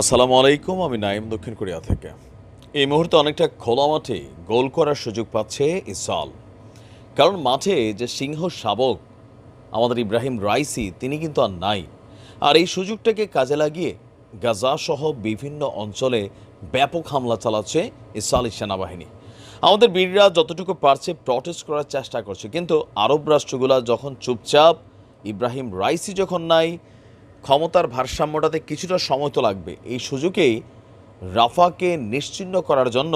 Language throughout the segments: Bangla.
আসসালামু আলাইকুম, আমি নাইম দক্ষিণ কোরিয়া থেকে। এই মুহূর্তে অনেকটা খোলা মাঠে গোল করার সুযোগ পাচ্ছে ইসাল কারণ মাঠে যে সিংহ শাবক আমাদের ইব্রাহিম রাইসি, তিনি কিন্তু আর নাই। আর এই সুযোগটাকে কাজে লাগিয়ে গাজা সহ বিভিন্ন অঞ্চলে ব্যাপক হামলা চালাচ্ছে ইসরায়েলি সেনাবাহিনী। আমাদের বীররা যতটুকু পারছে প্রটেস্ট করার চেষ্টা করছে, কিন্তু আরব রাষ্ট্রগুলা যখন চুপচাপ, ইব্রাহিম রাইসি যখন নাই ক্ষমতার ভারসাম্যটাতে কিছুটা সময় তো লাগবে। এই সুযোগেই রাফাকে নিশ্চিহ্ন করার জন্য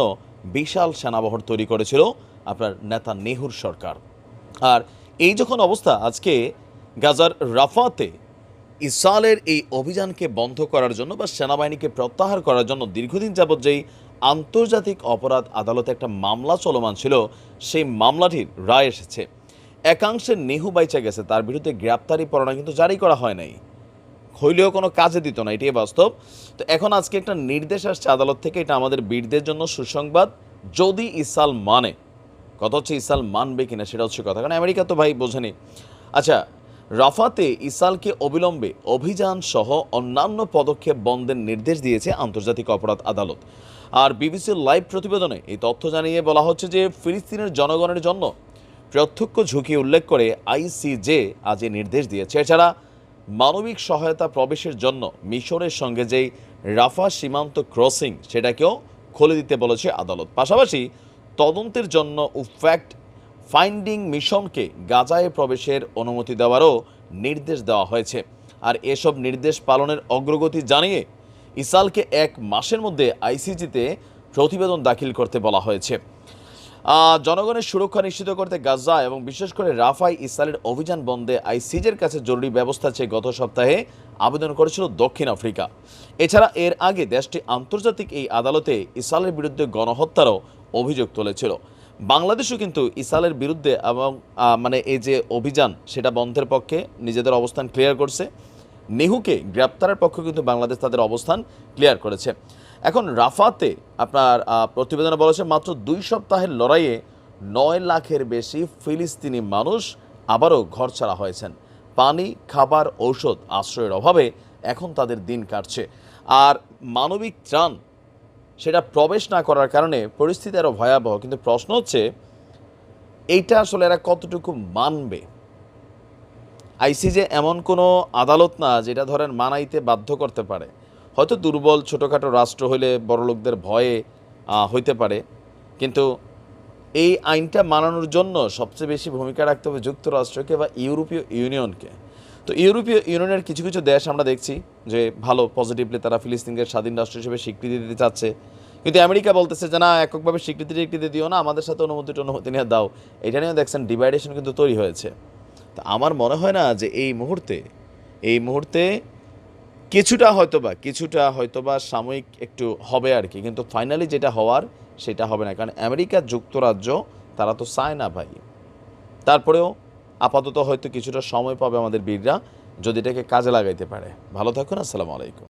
বিশাল সেনাবহর তৈরি করেছিল আপনার নেতা নেহুর সরকার। আর এই যখন অবস্থা, আজকে গাজার রাফাতে ইসরায়েলের এই অভিযানকে বন্ধ করার জন্য বা সেনাবাহিনীকে প্রত্যাহার করার জন্য দীর্ঘদিন যাবৎ যেই আন্তর্জাতিক অপরাধ আদালতে একটা মামলা চলমান ছিল, সেই মামলাটির রায় এসেছে। একাংশে নেহু বাইচা গেছে, তার বিরুদ্ধে গ্রেপ্তারি পরোয়ানা কিন্তু জারি করা হয় নাই। হইলেও কোনো কাজে দিত না, এটাই বাস্তব। তো এখন আজকে একটা নির্দেশ আসছে আদালত থেকে, এটা আমাদের বীরদের জন্য সুসংবাদ। যদি ইসাল মানে কথা হচ্ছে ইসাল মানবে কিনা সেটা হচ্ছে কথা, কারণ আমেরিকা তো ভাই বোঝেনি আচ্ছা রাফাতে ইসালকে অবিলম্বে অভিযান সহ অন্যান্য পদক্ষেপ বন্ধের নির্দেশ দিয়েছে আন্তর্জাতিক অপরাধ আদালত। আর বিবিসির লাইভ প্রতিবেদনে এই তথ্য জানিয়ে বলা হচ্ছে যে, ফিলিস্তিনের জনগণের জন্য প্রত্যক্ষ ঝুঁকি উল্লেখ করে আইসিজে আজ এই নির্দেশ দিয়েছে। এছাড়া মানবিক সহায়তা প্রবেশের জন্য মিশরের সঙ্গে যেই রাফা সীমান্ত ক্রসিং সেটাকেও খুলে দিতে বলেছে আদালত। পাশাপাশি তদন্তের জন্য উফ্যাক্ট ফাইন্ডিং মিশনকে গাজায় প্রবেশের অনুমতি দেওয়ারও নির্দেশ দেওয়া হয়েছে। আর এসব নির্দেশ পালনের অগ্রগতি জানিয়ে ইসালকে এক মাসের মধ্যে আইসিজিতে প্রতিবেদন দাখিল করতে বলা হয়েছে। জনগণের সুরক্ষা নিশ্চিত করতে গাজা এবং বিশেষ করে রাফাই ইসরায়েলের অভিযান বন্ধে আইসিজের কাছে জরুরি ব্যবস্থা চেয়ে গত সপ্তাহে আবেদন করেছিল দক্ষিণ আফ্রিকা। এছাড়া এর আগে দেশটি আন্তর্জাতিক এই আদালতে ইসরায়েলের বিরুদ্ধে গণহত্যারও অভিযোগ তুলেছিল। বাংলাদেশও কিন্তু ইসরায়েলের বিরুদ্ধে এবং মানে এই যে অভিযান, সেটা বন্ধের পক্ষে নিজেদের অবস্থান ক্লিয়ার করছে। নেহুকে গ্রেপ্তারের পক্ষে কিন্তু বাংলাদেশ তাদের অবস্থান ক্লিয়ার করেছে। এখন রাফাতে আপনার প্রতিবেদনে বলেছে মাত্র দুই সপ্তাহের লড়াইয়ে নয় লাখের বেশি ফিলিস্তিনি মানুষ আবারও ঘর ছাড়া হয়েছেন। পানি, খাবার, ঔষধ আশ্রয়ের অভাবে এখন তাদের দিন কাটছে। আর মানবিক ত্রাণ সেটা প্রবেশ না করার কারণে পরিস্থিতি আরও ভয়াবহ। কিন্তু প্রশ্ন হচ্ছে, এইটা আসলে এরা কতটুকু মানবে? আইসিজে এমন কোনো আদালত না যেটা ধরেন মানাইতে বাধ্য করতে পারে। হয়তো দুর্বল ছোটোখাটো রাষ্ট্র হইলে বড় লোকদের ভয়ে হইতে পারে। কিন্তু এই আইনটা মানানোর জন্য সবচেয়ে বেশি ভূমিকা রাখতে হবে যুক্তরাষ্ট্রকে বা ইউরোপীয় ইউনিয়নকে। তো ইউরোপীয় ইউনিয়নের কিছু কিছু দেশ আমরা দেখছি যে ভালো পজিটিভলি তারা ফিলিস্তিনকে স্বাধীন রাষ্ট্র হিসেবে স্বীকৃতি দিতে চাচ্ছে। কিন্তু আমেরিকা বলতেছে যে, না, এককভাবে স্বীকৃতি টিকৃতি দিও না, আমাদের সাথে অনুমতি অনুমতি নিয়ে দাও। এটা নিয়েও দেখছেন ডিভাইডেশন কিন্তু তৈরি হয়েছে। তা আমার মনে হয় না যে এই মুহূর্তে এই মুহূর্তে কিছুটা হয়তোবা কিছুটা হয়তোবা সাময়িক একটু হবে আর কি। কিন্তু ফাইনালি যেটা হওয়ার, সেটা হবে না। কারণ আমেরিকা যুক্তরাজ্য, তারা তো চায় না ভাই। তারপরেও আপাতত হয়তো কিছুটা সময় পাবে আমাদের বীররা, যদি এটাকে কাজে লাগাইতে পারে। ভালো থাকুন, আসসালামু আলাইকুম।